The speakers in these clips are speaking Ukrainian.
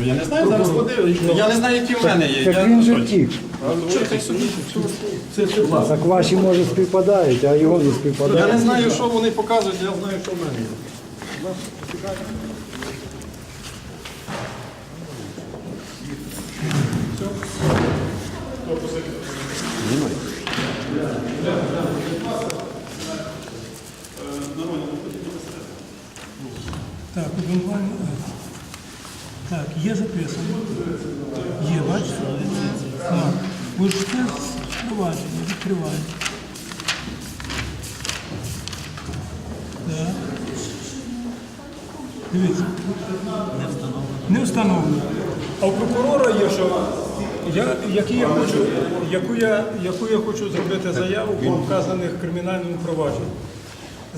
Ну, Я не знаю, зараз ходив. Я не знаю, які в мене є. Так Я він же втік. Що ти собі? Так ваші може співпадають, а його не Я співпадають. не знаю, що вони показують, я знаю, що в мене є. Так, обвинувальний акт. Так, є записано. Є, бачите? Так. Ось це впровадження, відкриваємо. Так. Дивіться. Не встановлено. Не встановлено. А у прокурора є, що я, які я хочу, яку, я, яку я хочу зробити заяву по вказаних кримінальному провадженні.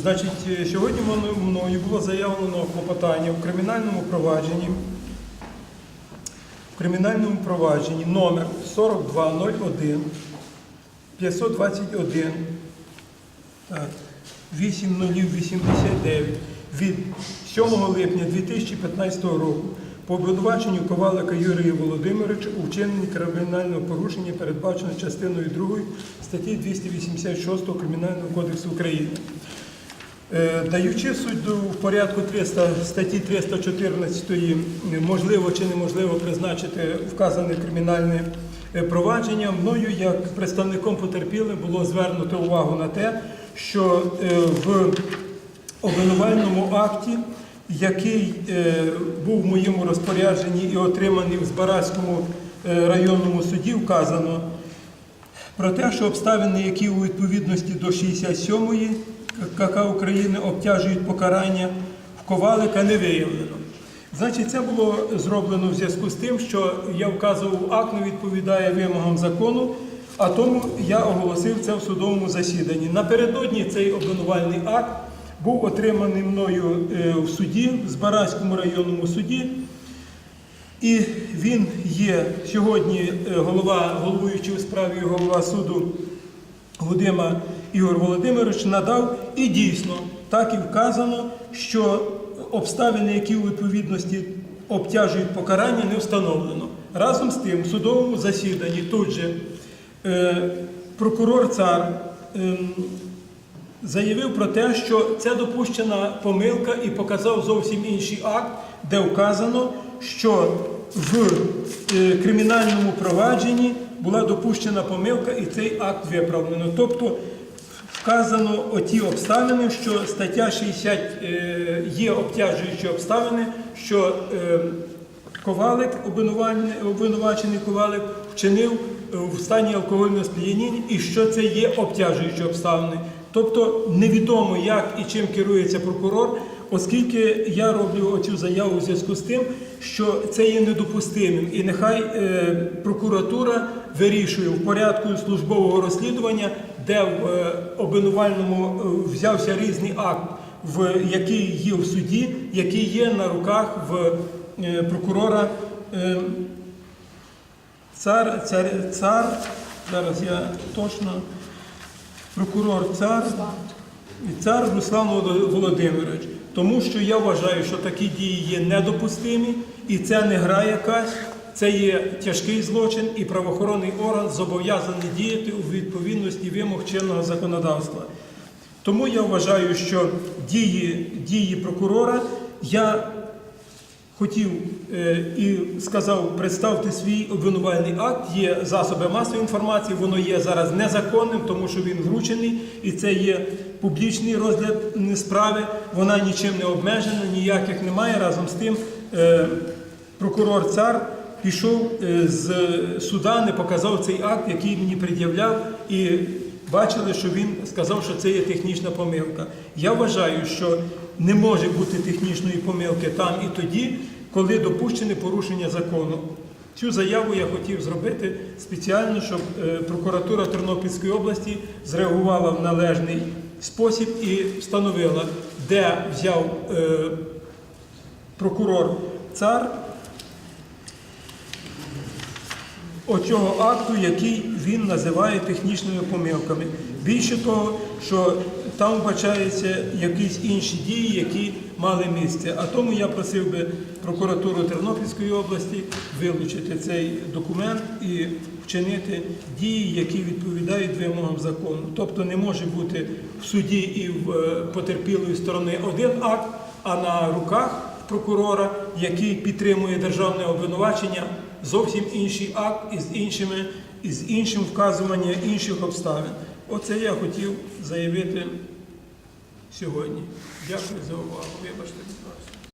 Значить, е, сьогодні мною було заявлено клопотання в кримінальному провадженні. В кримінальному провадженні номер 4201 521 так, 8089 від 7 липня 2015 року по обвинуваченню Ковалика Юрія Володимировича у вчиненні кримінального порушення передбачено частиною 2 статті 286 Кримінального кодексу України. Е, Даючи суду в порядку 300, статті 314 можливо чи неможливо призначити вказане кримінальне е, провадження, мною як представником потерпілим було звернуто увагу на те, що е, в обвинувальному акті, який був в моєму розпорядженні і отриманий в Збаразькому районному суді, вказано про те, що обставини, які у відповідності до 67-ї КК України обтяжують покарання, в Ковалика не виявлено. Значить, це було зроблено в зв'язку з тим, що я вказував, акт не відповідає вимогам закону, а тому я оголосив це в судовому засіданні. Напередодні цей обвинувальний акт був отриманий мною е, в суді, в Збаразькому районному суді. І він є сьогодні е, голова, головуючий у справі голова суду Гудима Ігор Володимирович надав і дійсно так і вказано, що обставини, які у відповідності обтяжують покарання, не встановлено. Разом з тим, в судовому засіданні тут же е, прокурор цар ем, заявив про те, що це допущена помилка і показав зовсім інший акт, де вказано, що в е, кримінальному провадженні була допущена помилка і цей акт виправлено. Тобто вказано оті обставини, що стаття 60 е, є обтяжуючі обставини, що е, Ковалик, обвинувачений Ковалик, вчинив е, в стані алкогольного сп'яніння і що це є обтяжуючі обставини. Тобто невідомо, як і чим керується прокурор, оскільки я роблю оцю заяву у зв'язку з тим, що це є недопустимим. І нехай прокуратура вирішує в порядку службового розслідування, де в е, обвинувальному е, взявся різний акт, в який є в суді, який є на руках в е, прокурора. Цар, цар, цар, зараз я точно, прокурор цар, цар Руслан Володимирович. Тому що я вважаю, що такі дії є недопустимі, і це не гра якась, це є тяжкий злочин, і правоохоронний орган зобов'язаний діяти у відповідності вимог чинного законодавства. Тому я вважаю, що дії, дії прокурора я хотів е, і сказав, представте свій обвинувальний акт. Є засоби масової інформації, воно є зараз незаконним, тому що він вручений, і це є публічний розгляд справи. Вона нічим не обмежена, ніяких немає. Разом з тим, е, прокурор цар пішов е, з суда, не показав цей акт, який мені пред'являв, і бачили, що він сказав, що це є технічна помилка. Я вважаю, що не може бути технічної помилки там і тоді, коли допущене порушення закону. Цю заяву я хотів зробити спеціально, щоб е, прокуратура Тернопільської області зреагувала в належний спосіб і встановила, де взяв е, прокурор цар оцього акту, який він називає технічними помилками. Більше того, що там вбачаються якісь інші дії, які мали місце. А тому я просив би прокуратуру Тернопільської області вилучити цей документ і вчинити дії, які відповідають вимогам закону. Тобто не може бути в суді і в е, потерпілої сторони один акт, а на руках прокурора, який підтримує державне обвинувачення, зовсім інший акт із іншими із іншим вказуванням інших обставин. Оце я хотів заявити сьогодні. Дякую за увагу. Вибачте, будь ласка.